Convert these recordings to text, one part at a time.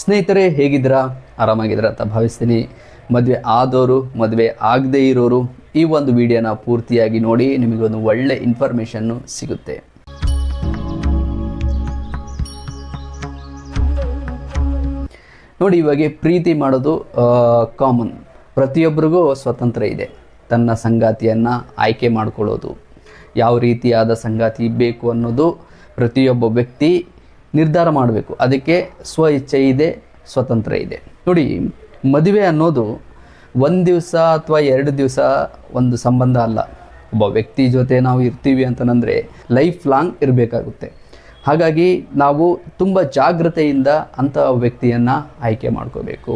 ಸ್ನೇಹಿತರೆ, ಹೇಗಿದ್ದೀರಾ? ಆರಾಮಾಗಿದ್ದೀರಾ ಅಂತ ಭಾವಿಸ್ತೀನಿ. ಮದುವೆ ಆದವರು ಮದುವೆ ಆಗದೇ ಇರೋರು, ಈ ಒಂದು ವಿಡಿಯೋನ ಪೂರ್ತಿಯಾಗಿ ನೋಡಿ ನಿಮಗೊಂದು ಒಳ್ಳೆ ಇನ್ಫಾರ್ಮೇಷನ್ನು ಸಿಗುತ್ತೆ. ನೋಡಿ, ಇವಾಗ ಪ್ರೀತಿ ಮಾಡೋದು ಕಾಮನ್ ಪ್ರತಿಯೊಬ್ಬರಿಗೂ ಸ್ವತಂತ್ರ ಇದೆ. ತನ್ನ ಸಂಗಾತಿಯನ್ನು ಆಯ್ಕೆ ಮಾಡಿಕೊಳ್ಳೋದು. ಯಾವ ರೀತಿಯಾದ ಸಂಗಾತಿ ಬೇಕು ಅನ್ನೋದು ಪ್ರತಿಯೊಬ್ಬ ವ್ಯಕ್ತಿ ನಿರ್ಧಾರ ಮಾಡಬೇಕು. ಅದಕ್ಕೆ ಸ್ವ ಇಚ್ಛೆ ಇದೆ, ಸ್ವತಂತ್ರ ಇದೆ. ನೋಡಿ, ಮದುವೆ ಅನ್ನೋದು ಒಂದು ದಿವಸ ಅಥವಾ ಎರಡು ದಿವಸ ಒಂದು ಸಂಬಂಧ ಅಲ್ಲ. ಒಬ್ಬ ವ್ಯಕ್ತಿ ಜೊತೆ ನಾವು ಇರ್ತೀವಿ ಅಂತಂದರೆ ಲೈಫ್ ಲಾಂಗ್ ಇರಬೇಕಾಗುತ್ತೆ. ಹಾಗಾಗಿ ನಾವು ತುಂಬ ಜಾಗ್ರತೆಯಿಂದ ಅಂಥ ವ್ಯಕ್ತಿಯನ್ನು ಆಯ್ಕೆ ಮಾಡ್ಕೋಬೇಕು.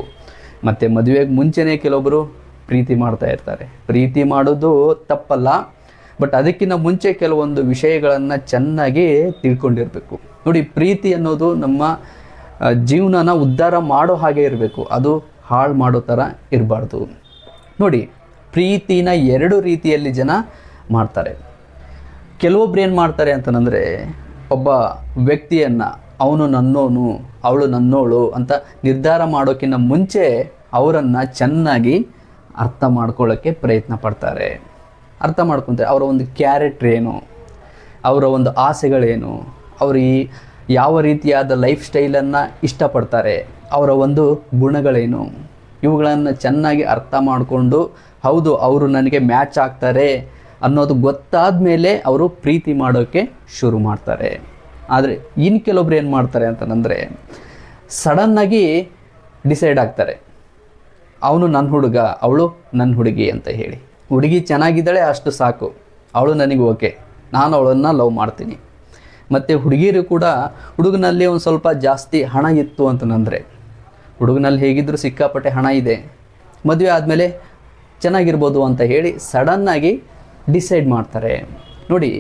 ಮತ್ತು ಮದುವೆಗೆ ಮುಂಚೆನೇ ಕೆಲವೊಬ್ಬರು ಪ್ರೀತಿ ಮಾಡ್ತಾ ಇರ್ತಾರೆ. ಪ್ರೀತಿ ಮಾಡೋದು ತಪ್ಪಲ್ಲ, ಬಟ್ ಅದಕ್ಕಿಂತ ಮುಂಚೆ ಕೆಲವೊಂದು ವಿಷಯಗಳನ್ನು ಚೆನ್ನಾಗಿ ತಿಳ್ಕೊಂಡಿರಬೇಕು. ನೋಡಿ, ಪ್ರೀತಿ ಅನ್ನೋದು ನಮ್ಮ ಜೀವನನ ಉದ್ಧಾರ ಮಾಡೋ ಹಾಗೆ ಇರಬೇಕು. ಅದು ಹಾಳು ಮಾಡೋ ಥರ ಇರಬಾರ್ದು. ನೋಡಿ, ಪ್ರೀತಿನ ಎರಡು ರೀತಿಯಲ್ಲಿ ಜನ ಮಾಡ್ತಾರೆ. ಕೆಲವೊಬ್ರು ಏನು ಮಾಡ್ತಾರೆ ಅಂತಂದರೆ, ಒಬ್ಬ ವ್ಯಕ್ತಿಯನ್ನು ಅವನು ನನ್ನೋನು, ಅವಳು ನನ್ನೋಳು ಅಂತ ನಿರ್ಧಾರ ಮಾಡೋಕ್ಕಿಂತ ಮುಂಚೆ ಅವರನ್ನು ಚೆನ್ನಾಗಿ ಅರ್ಥ ಮಾಡ್ಕೊಳ್ಳೋಕ್ಕೆ ಪ್ರಯತ್ನ ಪಡ್ತಾರೆ. ಅರ್ಥ ಮಾಡ್ಕೊತಾರೆ ಅವರ ಒಂದು ಕ್ಯಾರೆಕ್ಟ್ರ್ ಏನು ಅವರ ಒಂದು ಆಸೆಗಳೇನು ಅವರು ಈ ಯಾವ ರೀತಿಯಾದ ಲೈಫ್ ಸ್ಟೈಲನ್ನು ಇಷ್ಟಪಡ್ತಾರೆ, ಅವರ ಒಂದು ಗುಣಗಳೇನು? ಇವುಗಳನ್ನು ಚೆನ್ನಾಗಿ ಅರ್ಥ ಮಾಡಿಕೊಂಡು, ಹೌದು, ಅವರು ನನಗೆ ಮ್ಯಾಚ್ ಆಗ್ತಾರೆ ಅನ್ನೋದು ಗೊತ್ತಾದ ಮೇಲೆ ಅವರು ಪ್ರೀತಿ ಮಾಡೋಕ್ಕೆ ಶುರು ಮಾಡ್ತಾರೆ. ಆದರೆ ಇನ್ನು ಕೆಲವೊಬ್ರು ಏನು ಮಾಡ್ತಾರೆ ಅಂತಂದರೆ ಸಡನ್ನಾಗಿ ಡಿಸೈಡ್ ಆಗ್ತಾರೆ, ಅವನು ನನ್ನ ಹುಡುಗ, ಅವಳು ನನ್ನ ಹುಡುಗಿ ಅಂತ ಹೇಳಿ. ಹುಡುಗಿ ಚೆನ್ನಾಗಿದ್ದಾಳೆ, ಅಷ್ಟು ಸಾಕು. ಅವಳು ನನಗೆ ಓಕೆ. ನಾನು ಅವಳನ್ನು ಲವ್ ಮಾಡ್ತೀನಿ. ಮತ್ತು ಹುಡುಗಿರು ಕೂಡ ಹುಡುಗನಲ್ಲಿ ಒಂದು ಸ್ವಲ್ಪ ಜಾಸ್ತಿ ಹಣ ಇತ್ತು ಅಂತಂದರೆ ಹುಡುಗನಲ್ಲಿ ಹೇಗಿದ್ದರೂ ಸಿಕ್ಕಾಪಟ್ಟೆ ಹಣ ಇದೆ. ಮದುವೆ ಆದಮೇಲೆ ಚೆನ್ನಾಗಿರ್ಬೋದು ಅಂತ ಹೇಳಿ ಸಡನ್ನಾಗಿ ಡಿಸೈಡ್ ಮಾಡ್ತಾರೆ. ನೋಡಿ,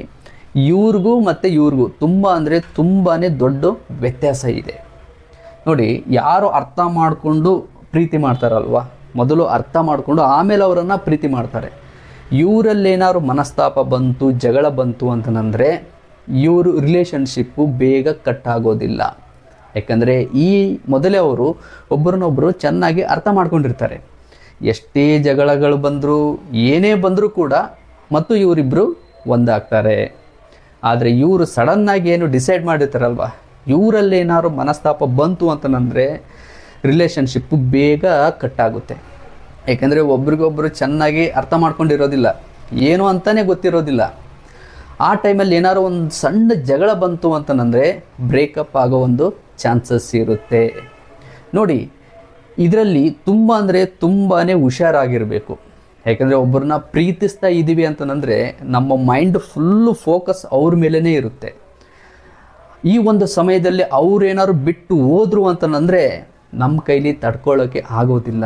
ಇವ್ರಿಗೂ ಮತ್ತು ಇವ್ರಿಗೂ ತುಂಬ ಅಂದರೆ ತುಂಬಾ ದೊಡ್ಡ ವ್ಯತ್ಯಾಸ ಇದೆ. ನೋಡಿ, ಯಾರು ಅರ್ಥ ಮಾಡಿಕೊಂಡು ಪ್ರೀತಿ ಮಾಡ್ತಾರಲ್ವ? ಮೊದಲು ಅರ್ಥ ಮಾಡಿಕೊಂಡು ಆಮೇಲೆ ಅವರನ್ನು ಪ್ರೀತಿ ಮಾಡ್ತಾರೆ. ಇವರಲ್ಲೇನಾದ್ರು ಮನಸ್ತಾಪ ಬಂತು, ಜಗಳ ಬಂತು ಅಂತಂದರೆ ಇವರು ರಿಲೇಷನ್ಶಿಪ್ಪು ಬೇಗ ಕಟ್ ಆಗೋದಿಲ್ಲ. ಯಾಕಂದರೆ ಈ ಮೊದಲೇ ಅವರು ಒಬ್ಬರನ್ನೊಬ್ಬರು ಚೆನ್ನಾಗಿ ಅರ್ಥ ಮಾಡ್ಕೊಂಡಿರ್ತಾರೆ. ಎಷ್ಟೇ ಜಗಳಗಳು ಬಂದರೂ, ಏನೇ ಬಂದರೂ ಕೂಡ ಮತ್ತು ಇವರಿಬ್ಬರು ಒಂದಾಗ್ತಾರೆ. ಆದರೆ ಇವರು ಸಡನ್ನಾಗಿ ಏನು ಡಿಸೈಡ್ ಮಾಡಿರ್ತಾರಲ್ವ? ಇವರಲ್ಲೇನಾದ್ರು ಮನಸ್ತಾಪ ಬಂತು ಅಂತಂದರೆ ರಿಲೇಷನ್ಶಿಪ್ಪು ಬೇಗ ಕಟ್ಟಾಗುತ್ತೆ ಯಾಕೆಂದರೆ ಒಬ್ರಿಗೊಬ್ಬರು ಚೆನ್ನಾಗಿ ಅರ್ಥ ಮಾಡ್ಕೊಂಡಿರೋದಿಲ್ಲ. ಏನು ಅಂತಲೇ ಗೊತ್ತಿರೋದಿಲ್ಲ. ಆ ಟೈಮಲ್ಲಿ ಏನಾದ್ರು ಒಂದು ಸಣ್ಣ ಜಗಳ ಬಂತು ಅಂತಂದರೆ ಬ್ರೇಕಪ್ ಆಗೋ ಒಂದು ಚಾನ್ಸಸ್ ಇರುತ್ತೆ. ನೋಡಿ, ಇದರಲ್ಲಿ ತುಂಬ ಅಂದರೆ ತುಂಬಾ ಹುಷಾರಾಗಿರಬೇಕು. ಯಾಕಂದರೆ ಒಬ್ಬರನ್ನ ಪ್ರೀತಿಸ್ತಾ ಇದ್ದೀವಿ ಅಂತಂದರೆ ನಮ್ಮ ಮೈಂಡ್ ಫುಲ್ಲು ಫೋಕಸ್ ಅವ್ರ ಮೇಲೇ ಇರುತ್ತೆ. ಈ ಒಂದು ಸಮಯದಲ್ಲಿ ಅವ್ರೇನಾದ್ರು ಬಿಟ್ಟು ಹೋದ್ರು ಅಂತಂದರೆ ನಮ್ಮ ಕೈಲಿ ತಡ್ಕೊಳ್ಳೋಕ್ಕೆ ಆಗೋದಿಲ್ಲ.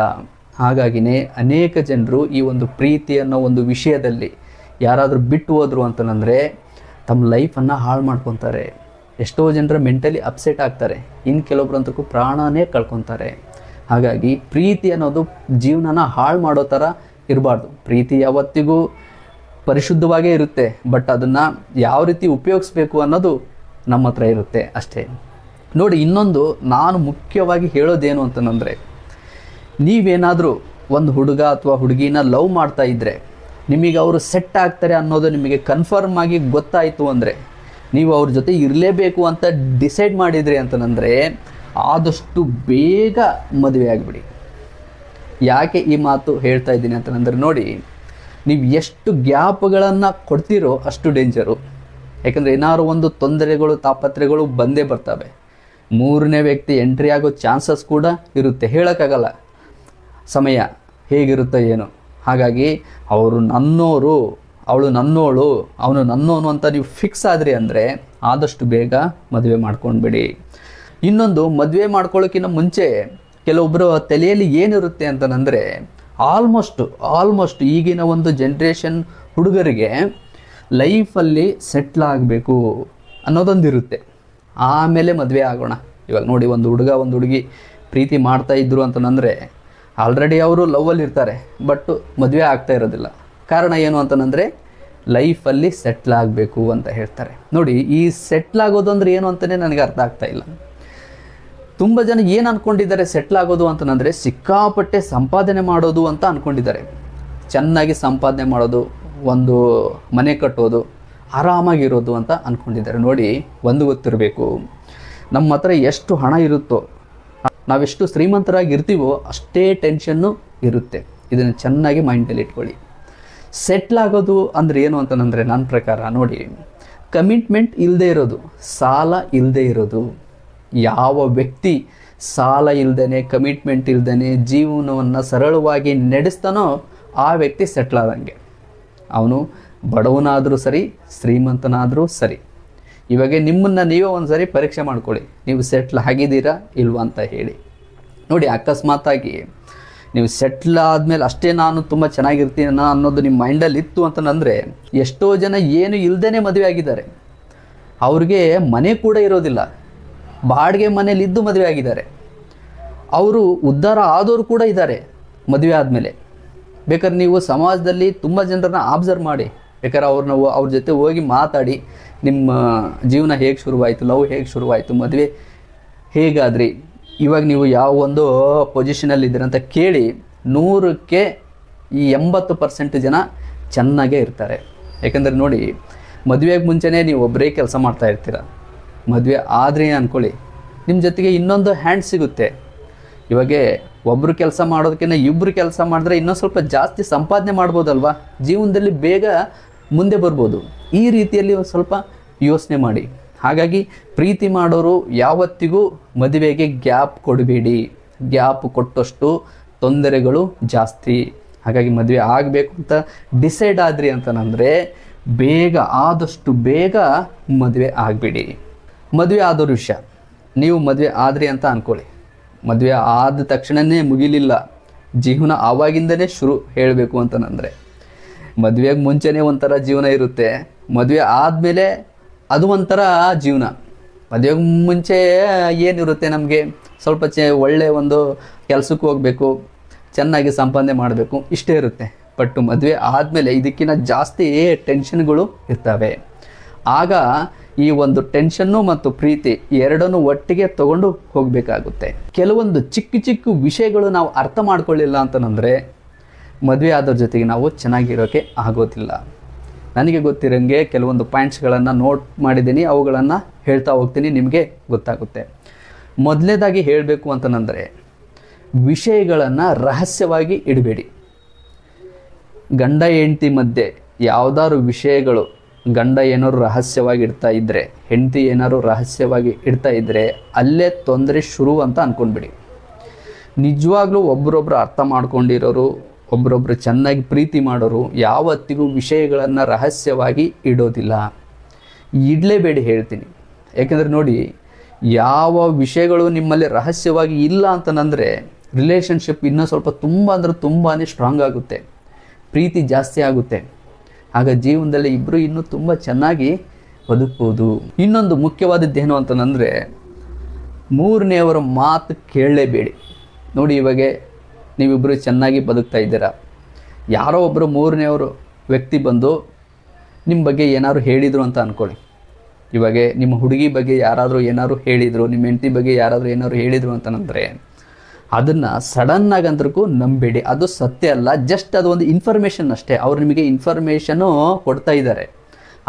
ಹಾಗಾಗಿನೇ ಅನೇಕ ಜನರು ಈ ಒಂದು ಪ್ರೀತಿ ಅನ್ನೋ ಒಂದು ವಿಷಯದಲ್ಲಿ ಯಾರಾದರೂ ಬಿಟ್ಟು ಹೋದರು ಅಂತಂದರೆ ತಮ್ಮ ಲೈಫನ್ನು ಹಾಳು ಮಾಡ್ಕೊತಾರೆ. ಎಷ್ಟೋ ಜನರು ಮೆಂಟಲಿ ಅಪ್ಸೆಟ್ ಆಗ್ತಾರೆ. ಇನ್ನು ಕೆಲವೊಬ್ಬರಂತಕ್ಕೂ ಪ್ರಾಣನೇ ಕಳ್ಕೊತಾರೆ. ಹಾಗಾಗಿ ಪ್ರೀತಿ ಅನ್ನೋದು ಜೀವನನ ಹಾಳು ಮಾಡೋ ಥರ ಇರಬಾರ್ದು. ಪ್ರೀತಿ ಯಾವತ್ತಿಗೂ ಪರಿಶುದ್ಧವಾಗೇ ಇರುತ್ತೆ. ಬಟ್ ಅದನ್ನು ಯಾವ ರೀತಿ ಉಪಯೋಗಿಸ್ಬೇಕು ಅನ್ನೋದು ನಮ್ಮ ಹತ್ರ ಇರುತ್ತೆ ಅಷ್ಟೇ. ನೋಡಿ, ಇನ್ನೊಂದು ನಾನು ಮುಖ್ಯವಾಗಿ ಹೇಳೋದೇನು ಅಂತಂದರೆ, ನೀವೇನಾದರೂ ಒಂದು ಹುಡುಗ ಅಥವಾ ಹುಡುಗಿನ ಲವ್ ಮಾಡ್ತಾ ಇದ್ದರೆ ನಿಮಗೆ ಅವರು ಸೆಟ್ ಆಗ್ತಾರೆ ಅನ್ನೋದು ನಿಮಗೆ ಕನ್ಫರ್ಮ್ ಆಗಿ ಗೊತ್ತಾಯಿತು ಅಂದರೆ, ನೀವು ಅವ್ರ ಜೊತೆ ಇರಲೇಬೇಕು ಅಂತ ಡಿಸೈಡ್ ಮಾಡಿದ್ರಿ ಅಂತಂದರೆ, ಆದಷ್ಟು ಬೇಗ ಮದುವೆ ಆಗಿಬಿಡಿ. ಯಾಕೆ ಈ ಮಾತು ಹೇಳ್ತಾ ಇದ್ದೀನಿ ಅಂತಂದರೆ ನೋಡಿ, ನೀವು ಎಷ್ಟು ಗ್ಯಾಪ್ಗಳನ್ನು ಕೊಡ್ತೀರೋ ಅಷ್ಟು ಡೇಂಜರು ಯಾಕಂದರೆ ಏನಾದ್ರು ಒಂದು ತೊಂದರೆಗಳು ತಾಪತ್ರೆಗಳು ಬಂದೇ ಬರ್ತವೆ. ಮೂರನೇ ವ್ಯಕ್ತಿ ಎಂಟ್ರಿ ಆಗೋ ಚಾನ್ಸಸ್ ಕೂಡ ಇರುತ್ತೆ. ಹೇಳೋಕ್ಕಾಗಲ್ಲ. ಸಮಯ ಹೇಗಿರುತ್ತೋ ಏನು. ಹಾಗಾಗಿ ಅವರು ನನ್ನೋರು, ಅವಳು ನನ್ನೋಳು, ಅವನು ನನ್ನೋನು ಅಂತ ನೀವು ಫಿಕ್ಸ್ ಆದ್ರಿ ಅಂದರೆ ಆದಷ್ಟು ಬೇಗ ಮದುವೆ ಮಾಡ್ಕೊಂಡ್ಬಿಡಿ. ಇನ್ನೊಂದು, ಮದುವೆ ಮಾಡ್ಕೊಳ್ಳೋಕ್ಕಿಂತ ಮುಂಚೆ ಕೆಲವೊಬ್ಬರು ತಲೆಯಲ್ಲಿ ಏನಿರುತ್ತೆ ಅಂತಂದರೆ ಆಲ್ಮೋಸ್ಟ್ ಆಲ್ಮೋಸ್ಟ್ ಈಗಿನ ಒಂದು ಜನ್ರೇಷನ್ ಹುಡುಗರಿಗೆ ಲೈಫಲ್ಲಿ ಸೆಟ್ಲ್ ಆಗಬೇಕು ಅನ್ನೋದೊಂದಿರುತ್ತೆ. ಆಮೇಲೆ ಮದುವೆ ಆಗೋಣ. ಇವಾಗ ನೋಡಿ, ಒಂದು ಹುಡುಗ, ಒಂದು ಹುಡುಗಿ ಪ್ರೀತಿ ಮಾಡ್ತಾ ಇದ್ರು ಅಂತಂದರೆ ಆಲ್ರೆಡಿ ಅವರು ಲವ್ವಲ್ಲಿ ಇರ್ತಾರೆ ಬಟ್ ಮದುವೆ ಆಗ್ತಾ ಇರೋದಿಲ್ಲ. ಕಾರಣ ಏನು ಅಂತಂದರೆ ಲೈಫಲ್ಲಿ ಸೆಟ್ಲ್ ಆಗಬೇಕು ಅಂತ ಹೇಳ್ತಾರೆ. ನೋಡಿ, ಈ ಸೆಟ್ಲ್ ಆಗೋದು ಅಂದರೆ ಏನು ಅಂತಲೇ ನನಗೆ ಅರ್ಥ ಆಗ್ತಾ ಇಲ್ಲ. ತುಂಬ ಜನ ಏನು ಅಂದ್ಕೊಂಡಿದ್ದಾರೆ ಸೆಟ್ಲ್ ಆಗೋದು ಅಂತಂದರೆ, ಸಿಕ್ಕಾಪಟ್ಟೆ ಸಂಪಾದನೆ ಮಾಡೋದು ಅಂತ ಅಂದ್ಕೊಂಡಿದ್ದಾರೆ ಚೆನ್ನಾಗಿ ಸಂಪಾದನೆ ಮಾಡೋದು, ಒಂದು ಮನೆ ಕಟ್ಟೋದು, ಆರಾಮಾಗಿರೋದು ಅಂತ ಅಂದ್ಕೊಂಡಿದ್ದಾರೆ ನೋಡಿ, ಒಂದು ಗೊತ್ತಿರಬೇಕು. ನಮ್ಮ ಹತ್ರ ಎಷ್ಟು ಹಣ ಇರುತ್ತೋ ನಾವೆಷ್ಟು ಶ್ರೀಮಂತರಾಗಿ ಇರ್ತೀವೋ ಅಷ್ಟೇ ಟೆನ್ಷನ್ನು ಇರುತ್ತೆ. ಇದನ್ನು ಚೆನ್ನಾಗಿ ಮೈಂಡಲ್ಲಿ ಇಟ್ಕೊಳ್ಳಿ. ಸೆಟ್ಲ್ ಆಗೋದು ಅಂದರೆ ಏನು ಅಂತಂದರೆ ನನ್ನ ಪ್ರಕಾರ ನೋಡಿ, ಕಮಿಟ್ಮೆಂಟ್ ಇಲ್ಲದೆ ಇರೋದು, ಸಾಲ ಇಲ್ಲದೆ ಇರೋದು. ಯಾವ ವ್ಯಕ್ತಿ ಸಾಲ ಇಲ್ದೇ ಕಮಿಟ್ಮೆಂಟ್ ಇಲ್ದೇ ಜೀವನವನ್ನು ಸರಳವಾಗಿ ನಡೆಸ್ತಾನೋ ಆ ವ್ಯಕ್ತಿ ಸೆಟ್ಲ್ ಆದಂಗೆ. ಅವನು ಬಡವನಾದರೂ ಸರಿ, ಶ್ರೀಮಂತನಾದರೂ ಸರಿ. ಇವಾಗ ನಿಮ್ಮನ್ನು ನೀವೇ ಒಂದು ಸಾರಿ ಪರೀಕ್ಷೆ ಮಾಡ್ಕೊಳ್ಳಿ. ನೀವು ಸೆಟ್ಲ್ ಆಗಿದ್ದೀರಾ ಇಲ್ವಾ ಅಂತ ಹೇಳಿ. ನೋಡಿ ಅಕಸ್ಮಾತಾಗಿ ನೀವು ಸೆಟ್ಲ್ ಆದಮೇಲೆ ಅಷ್ಟೇ ನಾನು ತುಂಬ ಚೆನ್ನಾಗಿರ್ತೀನಿ ಅನ್ನೋದು ನಿಮ್ಮ ಮೈಂಡಲ್ಲಿ ಇತ್ತು ಅಂತಂದರೆ ಎಷ್ಟೋ ಜನ ಏನು ಇಲ್ಲದೇ ಮದುವೆ ಆಗಿದ್ದಾರೆ. ಅವ್ರಿಗೆ ಮನೆ ಕೂಡ ಇರೋದಿಲ್ಲ. ಬಾಡಿಗೆ ಮನೇಲಿ ಇದ್ದು ಮದುವೆ ಆಗಿದ್ದಾರೆ. ಅವರು ಉದ್ಧಾರ ಆದವರು ಕೂಡ ಇದ್ದಾರೆ ಮದುವೆ ಆದಮೇಲೆ. ಬೇಕಾದ್ರೆ ನೀವು ಸಮಾಜದಲ್ಲಿ ತುಂಬ ಜನರನ್ನ ಆಬ್ಸರ್ವ್ ಮಾಡಿ. ಬೇಕಾದ್ರೆ ಅವ್ರನ್ನ ಅವ್ರ ಜೊತೆ ಹೋಗಿ ಮಾತಾಡಿ. ನಿಮ್ಮ ಜೀವನ ಹೇಗೆ ಶುರುವಾಯಿತು, ಲವ್ ಹೇಗೆ ಶುರುವಾಯಿತು, ಮದುವೆ ಹೇಗಾದ್ರಿ? ಇವಾಗ ನೀವು ಯಾವ ಒಂದು ಪೊಸಿಷನಲ್ಲಿ ಇದ್ದೀರ ಅಂತ ಕೇಳಿ ನೂರಕ್ಕೆ ಈ ಎಂಬತ್ತು ಪರ್ಸೆಂಟ್ ಜನ ಚೆನ್ನಾಗೇ ಇರ್ತಾರೆ. ಯಾಕಂದರೆ ನೋಡಿ, ಮದುವೆಗೆ ಮುಂಚೆನೇ ನೀವು ಒಬ್ಬರೇ ಕೆಲಸ ಮಾಡ್ತಾ ಇರ್ತೀರ. ಮದುವೆ ಆದರೆ ಅಂದ್ಕೊಳ್ಳಿ ನಿಮ್ಮ ಜೊತೆಗೆ ಇನ್ನೊಂದು ಹ್ಯಾಂಡ್ ಸಿಗುತ್ತೆ. ಇವಾಗೆ ಒಬ್ಬರು ಕೆಲಸ ಮಾಡೋದಕ್ಕಿಂತ ಇಬ್ಬರು ಕೆಲಸ ಮಾಡಿದ್ರೆ ಇನ್ನೊಂದು ಸ್ವಲ್ಪ ಜಾಸ್ತಿ ಸಂಪಾದನೆ ಮಾಡ್ಬೋದಲ್ವಾ? ಜೀವನದಲ್ಲಿ ಬೇಗ ಮುಂದೆ ಬರ್ಬೋದು. ಈ ರೀತಿಯಲ್ಲಿ ಸ್ವಲ್ಪ ಯೋಚನೆ ಮಾಡಿ. ಹಾಗಾಗಿ ಪ್ರೀತಿ ಮಾಡೋರು ಯಾವತ್ತಿಗೂ ಮದುವೆಗೆ ಗ್ಯಾಪ್ ಕೊಡಬೇಡಿ. ಗ್ಯಾಪ್ ಕೊಟ್ಟಷ್ಟು ತೊಂದರೆಗಳು ಜಾಸ್ತಿ. ಹಾಗಾಗಿ ಮದುವೆ ಆಗಬೇಕು ಅಂತ ಡಿಸೈಡ್ ಆದ್ರಿ ಅಂತಂದರೆ ಬೇಗ, ಆದಷ್ಟು ಬೇಗ ಮದುವೆ ಆಗಬೇಡಿ. ಮದುವೆ ಆದೋರು ವಿಷಯ. ನೀವು ಮದುವೆ ಆದ್ರಿ ಅಂತ ಅಂದ್ಕೊಳ್ಳಿ ಮದುವೆ ಆದ ತಕ್ಷಣವೇ ಮುಗಿಲಿಲ್ಲ. ಜೀವನ ಆವಾಗಿಂದನೇ ಶುರು ಹೇಳಬೇಕು ಅಂತಂದರೆ. ಮದುವೆಗೆ ಮುಂಚೆನೇ ಒಂಥರ ಜೀವನ ಇರುತ್ತೆ. ಮದುವೆ ಆದಮೇಲೆ ಅದು ಒಂಥರ ಜೀವನ. ಮದುವೆಗೆ ಮುಂಚೆ ಏನಿರುತ್ತೆ ನಮಗೆ? ಸ್ವಲ್ಪ ಚೆ ಒಳ್ಳೆಯ ಒಂದು ಕೆಲಸಕ್ಕೆ ಹೋಗಬೇಕು, ಚೆನ್ನಾಗಿ ಸಂಪಾದನೆ ಮಾಡಬೇಕು, ಇಷ್ಟೇ ಇರುತ್ತೆ. ಬಟ್ ಮದುವೆ ಆದಮೇಲೆ ಇದಕ್ಕಿಂತ ಜಾಸ್ತಿ ಟೆನ್ಷನ್ಗಳು ಇರ್ತವೆ. ಆಗ ಈ ಒಂದು ಟೆನ್ಷನ್ನು ಮತ್ತು ಪ್ರೀತಿ ಎರಡನ್ನೂ ಒಟ್ಟಿಗೆ ತಗೊಂಡು ಹೋಗಬೇಕಾಗುತ್ತೆ. ಕೆಲವೊಂದು ಚಿಕ್ಕ ಚಿಕ್ಕ ವಿಷಯಗಳು ನಾವು ಅರ್ಥ ಮಾಡ್ಕೊಳ್ಳಿಲ್ಲ ಅಂತಂದರೆ ಮದುವೆ ಆದವ್ರ ಜೊತೆಗೆ ನಾವು ಚೆನ್ನಾಗಿರೋಕೆ ಆಗೋದಿಲ್ಲ. ನನಗೆ ಗೊತ್ತಿರೋಂಗೆ ಕೆಲವೊಂದು ಪಾಯಿಂಟ್ಸ್ಗಳನ್ನು ನೋಟ್ ಮಾಡಿದ್ದೀನಿ, ಅವುಗಳನ್ನು ಹೇಳ್ತಾ ಹೋಗ್ತೀನಿ, ನಿಮಗೆ ಗೊತ್ತಾಗುತ್ತೆ. ಮೊದಲನೇದಾಗಿ ಹೇಳಬೇಕು ಅಂತನಂದರೆ, ವಿಷಯಗಳನ್ನು ರಹಸ್ಯವಾಗಿ ಇಡಬೇಡಿ. ಗಂಡ, ಹೆಂಡತಿ ಮಧ್ಯೆ ಯಾವುದಾದ್ರು ವಿಷಯಗಳು ಗಂಡ ಏನಾದ್ರು ರಹಸ್ಯವಾಗಿ ಇಡ್ತಾ ಇದ್ದರೆ ಹೆಂಡತಿ ಏನಾದ್ರು ರಹಸ್ಯವಾಗಿ ಇಡ್ತಾ ಇದ್ದರೆ ಅಲ್ಲೇ ತೊಂದರೆ ಶುರು ಅಂತ ಅಂದ್ಕೊಂಡ್ಬಿಡಿ ನಿಜವಾಗ್ಲೂ ಒಬ್ಬರೊಬ್ಬರು ಅರ್ಥ ಮಾಡ್ಕೊಂಡಿರೋರು ಒಬ್ರೊಬ್ರು ಚೆನ್ನಾಗಿ ಪ್ರೀತಿ ಮಾಡೋರು ಯಾವತ್ತಿಗೂ ವಿಷಯಗಳನ್ನು ರಹಸ್ಯವಾಗಿ ಇಡೋದಿಲ್ಲ. ಇಡಲೇಬೇಡಿ ಹೇಳ್ತೀನಿ. ಯಾಕೆಂದರೆ ನೋಡಿ, ಯಾವ ವಿಷಯಗಳು ನಿಮ್ಮಲ್ಲಿ ರಹಸ್ಯವಾಗಿ ಇಲ್ಲ ಅಂತನಂದರೆ ರಿಲೇಷನ್ಶಿಪ್ ಇನ್ನೂ ಸ್ವಲ್ಪ ತುಂಬ ಅಂದರೆ ತುಂಬಾ ಸ್ಟ್ರಾಂಗ್ ಆಗುತ್ತೆ. ಪ್ರೀತಿ ಜಾಸ್ತಿ ಆಗುತ್ತೆ. ಆಗ ಜೀವನದಲ್ಲಿ ಇಬ್ಬರು ಇನ್ನೂ ತುಂಬ ಚೆನ್ನಾಗಿ ಬದುಕ್ಬೋದು. ಇನ್ನೊಂದು ಮುಖ್ಯವಾದದ್ದೇನು ಅಂತಂದರೆ ಮೂರನೆಯವರ ಮಾತು ಕೇಳಲೇಬೇಡಿ. ನೋಡಿ ಇವಾಗ ನೀವಿಬ್ಬರು ಚೆನ್ನಾಗಿ ಬದುಕ್ತಾ ಇದ್ದೀರಾ? ಯಾರೋ ಒಬ್ಬರು ಮೂರನೆಯವರು ವ್ಯಕ್ತಿ ಬಂದು ನಿಮ್ಮ ಬಗ್ಗೆ ಏನಾದ್ರು ಹೇಳಿದರು ಅಂತ ಅಂದ್ಕೊಳ್ಳಿ ಇವಾಗ ನಿಮ್ಮ ಹುಡುಗಿ ಬಗ್ಗೆ ಯಾರಾದರೂ ಏನಾದ್ರು ಹೇಳಿದರು ನಿಮ್ಮ ಹೆಂಡತಿ ಬಗ್ಗೆ ಯಾರಾದರೂ ಏನಾದ್ರು ಹೇಳಿದರು ಅಂತಂದರೆ ಅದನ್ನು ಸಡನ್ನಾಗಿ ಅಂದ್ರೂ ನಂಬೇಡಿ ಅದು ಸತ್ಯ ಅಲ್ಲ, ಜಸ್ಟ್ ಅದು ಒಂದು ಇನ್ಫಾರ್ಮೇಷನ್ ಅಷ್ಟೇ. ಅವ್ರು ನಿಮಗೆ ಇನ್ಫಾರ್ಮೇಷನು ಕೊಡ್ತಾ ಇದ್ದಾರೆ.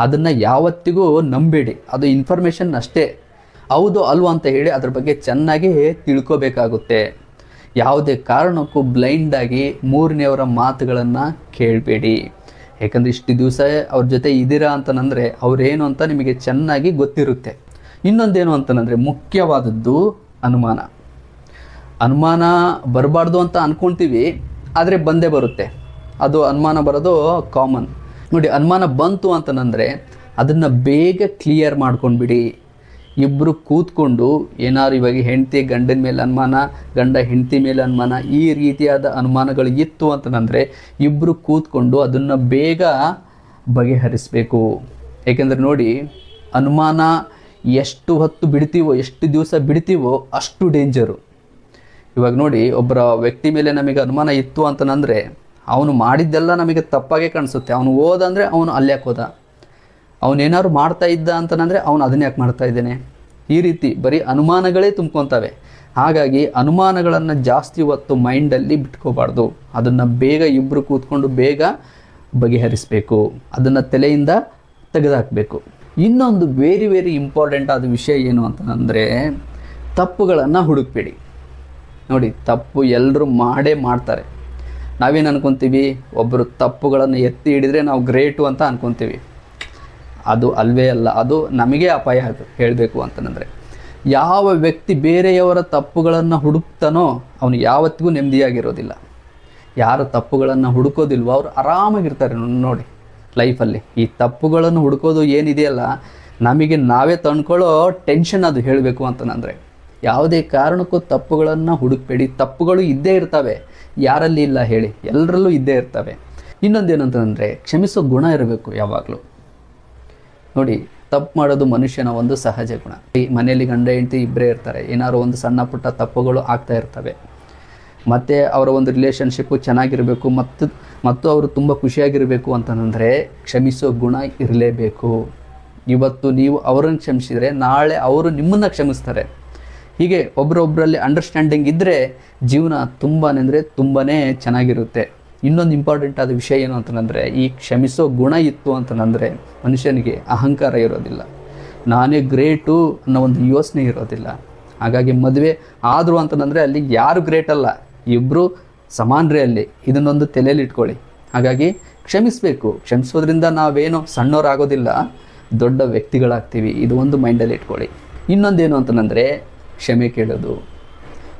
ಅದನ್ನು ಯಾವತ್ತಿಗೂ ನಂಬೇಡಿ ಅದು ಇನ್ಫಾರ್ಮೇಷನ್ ಅಷ್ಟೇ. ಹೌದು ಅಲ್ವಾ ಅಂತ ಹೇಳಿ ಅದ್ರ ಬಗ್ಗೆ ಚೆನ್ನಾಗಿ ತಿಳ್ಕೋಬೇಕಾಗುತ್ತೆ. ಯಾವುದೇ ಕಾರಣಕ್ಕೂ ಬ್ಲೈಂಡಾಗಿ ಮೂರನೆಯವರ ಮಾತುಗಳನ್ನು ಕೇಳಬೇಡಿ. ಯಾಕಂದರೆ ಇಷ್ಟು ದಿವಸ ಅವ್ರ ಜೊತೆ ಇದ್ದೀರಾ ಅಂತಂದರೆ ಅವರೇನು ಅಂತ ನಿಮಗೆ ಚೆನ್ನಾಗಿ ಗೊತ್ತಿರುತ್ತೆ. ಇನ್ನೊಂದೇನು ಅಂತಂದರೆ ಮುಖ್ಯವಾದದ್ದು ಅನುಮಾನ. ಅನುಮಾನ ಬರಬಾರ್ದು ಅಂತ ಅಂದ್ಕೊಳ್ತೀವಿ ಆದರೆ ಬಂದೇ ಬರುತ್ತೆ. ಅದು ಅನುಮಾನ ಬರೋದು ಕಾಮನ್ ನೋಡಿ, ಅನುಮಾನ ಬಂತು ಅಂತಂದರೆ ಅದನ್ನು ಬೇಗ ಕ್ಲಿಯರ್ ಮಾಡ್ಕೊಂಡ್ಬಿಡಿ. ಇಬ್ಬರು ಕೂತ್ಕೊಂಡು ಏನಾದ್ರು ಇವಾಗ ಹೆಂಡತಿ ಗಂಡನ ಮೇಲೆ ಅನುಮಾನ, ಗಂಡ ಹೆಂಡತಿ ಮೇಲೆ ಅನುಮಾನ, ಈ ರೀತಿಯಾದ ಅನುಮಾನಗಳು ಇತ್ತು ಅಂತಂದರೆ ಇಬ್ಬರು ಕೂತ್ಕೊಂಡು ಅದನ್ನು ಬೇಗ ಬಗೆಹರಿಸಬೇಕು. ಏಕೆಂದರೆ ನೋಡಿ, ಅನುಮಾನ ಎಷ್ಟು ಹೊತ್ತು ಬಿಡ್ತೀವೋ, ಎಷ್ಟು ದಿವಸ ಬಿಡ್ತೀವೋ ಅಷ್ಟು ಡೇಂಜರು ಇವಾಗ ನೋಡಿ, ಒಬ್ಬರ ವ್ಯಕ್ತಿ ಮೇಲೆ ನಮಗೆ ಅನುಮಾನ ಇತ್ತು ಅಂತಂದರೆ, ಅವನು ಮಾಡಿದ್ದೆಲ್ಲ ನಮಗೆ ತಪ್ಪಾಗೆ ಕಾಣಿಸುತ್ತೆ. ಅವನು ಓದಂದರೆ ಅವನು ಅಲ್ಯಾಕೆ ಹೋದ. ಅವನೇನಾದ್ರು ಮಾಡ್ತಾ ಇದ್ದ ಅಂತಂದರೆ ಅವನು ಅದನ್ನ ಯಾಕೆ ಮಾಡ್ತಾ ಇದ್ದೇನೆ? ಈ ರೀತಿ ಬರೀ ಅನುಮಾನಗಳೇ ತುಂಬ್ಕೊತಾವೆ. ಹಾಗಾಗಿ ಅನುಮಾನಗಳನ್ನು ಜಾಸ್ತಿ ಹೊತ್ತು ಮೈಂಡಲ್ಲಿ ಬಿಟ್ಕೋಬಾರ್ದು. ಅದನ್ನು ಬೇಗ ಇಬ್ಬರು ಕೂತ್ಕೊಂಡು ಬೇಗ ಬಗೆಹರಿಸಬೇಕು. ಅದನ್ನು ತಲೆಯಿಂದ ತೆಗೆದುಹಾಕಬೇಕು ಇನ್ನೊಂದು ವೆರಿ ವೆರಿ ಇಂಪಾರ್ಟೆಂಟ್ ಆದ ವಿಷಯ ಏನು ಅಂತಂದರೆ ತಪ್ಪುಗಳನ್ನು ಹುಡುಕ್ಬೇಡಿ. ನೋಡಿ, ತಪ್ಪು ಎಲ್ಲರೂ ಮಾಡೇ ಮಾಡ್ತಾರೆ. ನಾವೇನು ಅನ್ಕೊತೀವಿ? ಒಬ್ಬರು ತಪ್ಪುಗಳನ್ನು ಎತ್ತಿ ಹಿಡಿದ್ರೆ ನಾವು ಗ್ರೇಟು ಅಂತ ಅನ್ಕೊತೀವಿ. ಅದು ಅಲ್ವೇ ಅಲ್ಲ, ಅದು ನಮಗೆ ಅಪಾಯ ಅದು ಹೇಳಬೇಕು ಅಂತಂದರೆ, ಯಾವ ವ್ಯಕ್ತಿ ಬೇರೆಯವರ ತಪ್ಪುಗಳನ್ನು ಹುಡುಕ್ತಾನೋ ಅವನು ಯಾವತ್ತಿಗೂ ನೆಮ್ಮದಿಯಾಗಿರೋದಿಲ್ಲ. ಯಾರು ತಪ್ಪುಗಳನ್ನು ಹುಡುಕೋದಿಲ್ವೋ ಅವರು ಆರಾಮಾಗಿರ್ತಾರೆ ನೋಡಿ, ಲೈಫಲ್ಲಿ. ಈ ತಪ್ಪುಗಳನ್ನು ಹುಡುಕೋದು ಏನಿದೆಯಲ್ಲ, ನಮಗೆ ನಾವೇ ತಂದ್ಕೊಳ್ಳೋ ಟೆನ್ಷನ್ ಅದು ಹೇಳಬೇಕು ಅಂತಂದರೆ, ಯಾವುದೇ ಕಾರಣಕ್ಕೂ ತಪ್ಪುಗಳನ್ನು ಹುಡುಕಬೇಡಿ. ತಪ್ಪುಗಳು ಇದ್ದೇ ಇರ್ತವೆ. ಯಾರಲ್ಲಿ ಇಲ್ಲ ಹೇಳಿ, ಎಲ್ಲರಲ್ಲೂ ಇದ್ದೇ ಇರ್ತವೆ. ಇನ್ನೊಂದೇನಂತಂದರೆ, ಕ್ಷಮಿಸೋ ಗುಣ ಇರಬೇಕು ಯಾವಾಗಲೂ. ನೋಡಿ, ತಪ್ಪು ಮಾಡೋದು ಮನುಷ್ಯನ ಒಂದು ಸಹಜ ಗುಣ. ಈ ಮನೆಯಲ್ಲಿ ಗಂಡ, ಹೆಂಡತಿ ಇಬ್ಬರೇ ಇರ್ತಾರೆ. ಏನಾದ್ರು ಒಂದು ಸಣ್ಣ ಪುಟ್ಟ ತಪ್ಪುಗಳು ಆಗ್ತಾ ಇರ್ತವೆ. ಮತ್ತು ಅವರ ಒಂದು ರಿಲೇಷನ್ಶಿಪ್ಪು ಚೆನ್ನಾಗಿರಬೇಕು, ಮತ್ತು ಮತ್ತು ಅವರು ತುಂಬ ಖುಷಿಯಾಗಿರಬೇಕು ಅಂತಂದರೆ, ಕ್ಷಮಿಸೋ ಗುಣ ಇರಲೇಬೇಕು. ಇವತ್ತು ನೀವು ಅವರನ್ನು ಕ್ಷಮಿಸಿದರೆ, ನಾಳೆ ಅವರು ನಿಮ್ಮನ್ನು ಕ್ಷಮಿಸ್ತಾರೆ. ಹೀಗೆ ಒಬ್ಬರೊಬ್ಬರಲ್ಲಿ ಅಂಡರ್ಸ್ಟ್ಯಾಂಡಿಂಗ್ ಇದ್ದರೆ ಜೀವನ ತುಂಬಾ ಅಂದರೆ ತುಂಬಾ ಚೆನ್ನಾಗಿರುತ್ತೆ. ಇನ್ನೊಂದು ಇಂಪಾರ್ಟೆಂಟ್ ಆದ ವಿಷಯ ಏನು ಅಂತಂದರೆ, ಈ ಕ್ಷಮಿಸೋ ಗುಣ ಇತ್ತು ಅಂತಂದರೆ ಮನುಷ್ಯನಿಗೆ ಅಹಂಕಾರ ಇರೋದಿಲ್ಲ. ನಾನೇ ಗ್ರೇಟು ಅನ್ನೋ ಒಂದು ಯೋಚನೆ ಇರೋದಿಲ್ಲ. ಹಾಗಾಗಿ ಮದುವೆ ಆದರೂ ಅಂತಂದರೆ ಅಲ್ಲಿ ಯಾರು ಗ್ರೇಟ್ ಅಲ್ಲ ಇಬ್ಬರು ಸಮಾನರೇ ಅಲ್ಲಿ. ಇದನ್ನೊಂದು ತಲೆಯಲ್ಲಿ ಇಟ್ಕೊಳ್ಳಿ. ಹಾಗಾಗಿ ಕ್ಷಮಿಸಬೇಕು. ಕ್ಷಮಿಸೋದ್ರಿಂದ ನಾವೇನು ಸಣ್ಣವರಾಗೋದಿಲ್ಲ, ದೊಡ್ಡ ವ್ಯಕ್ತಿಗಳಾಗ್ತೀವಿ. ಇದು ಒಂದು ಮೈಂಡಲ್ಲಿ ಇಟ್ಕೊಳ್ಳಿ. ಇನ್ನೊಂದೇನು ಅಂತಂದರೆ, ಕ್ಷಮೆ ಕೇಳೋದು.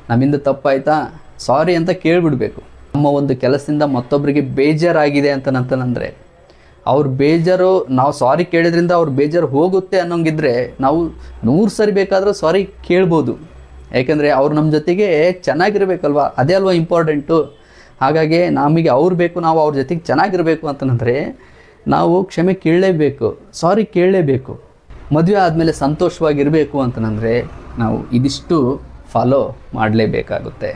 ನಮ್ಮಿಂದ ತಪ್ಪಾಯ್ತಾ? ಸಾರಿ ಅಂತ ಕೇಳಿಬಿಡ್ಬೇಕು. ನಮ್ಮ ಒಂದು ಕೆಲಸದಿಂದ ಮತ್ತೊಬ್ಬರಿಗೆ ಬೇಜಾರಾಗಿದೆ ಅಂತ ನಂತನಂದರೆ ಅವ್ರ ಬೇಜಾರು, ನಾವು ಸಾರಿ ಕೇಳಿದ್ರಿಂದ ಅವ್ರ ಬೇಜಾರು ಹೋಗುತ್ತೆ ಅನ್ನೋಂಗಿದ್ರೆ ನಾವು ನೂರು ಸರಿ ಬೇಕಾದರೂ ಸಾರಿ ಕೇಳ್ಬೋದು. ಯಾಕೆಂದರೆ ಅವ್ರು ನಮ್ಮ ಜೊತೆಗೆ ಚೆನ್ನಾಗಿರ್ಬೇಕಲ್ವ? ಅದೇ ಅಲ್ವಾ ಇಂಪಾರ್ಟೆಂಟು ಹಾಗಾಗಿ ನಮಗೆ ಅವ್ರು ಬೇಕು, ನಾವು ಅವ್ರ ಜೊತೆಗೆ ಚೆನ್ನಾಗಿರಬೇಕು ಅಂತಂದರೆ ನಾವು ಕ್ಷಮೆ ಕೇಳಲೇಬೇಕು ಸಾರಿ ಕೇಳಲೇಬೇಕು. ಮದುವೆ ಆದಮೇಲೆ ಸಂತೋಷವಾಗಿರಬೇಕು ಅಂತಂದರೆ ನಾವು ಇದಿಷ್ಟು ಫಾಲೋ ಮಾಡಲೇಬೇಕಾಗುತ್ತೆ.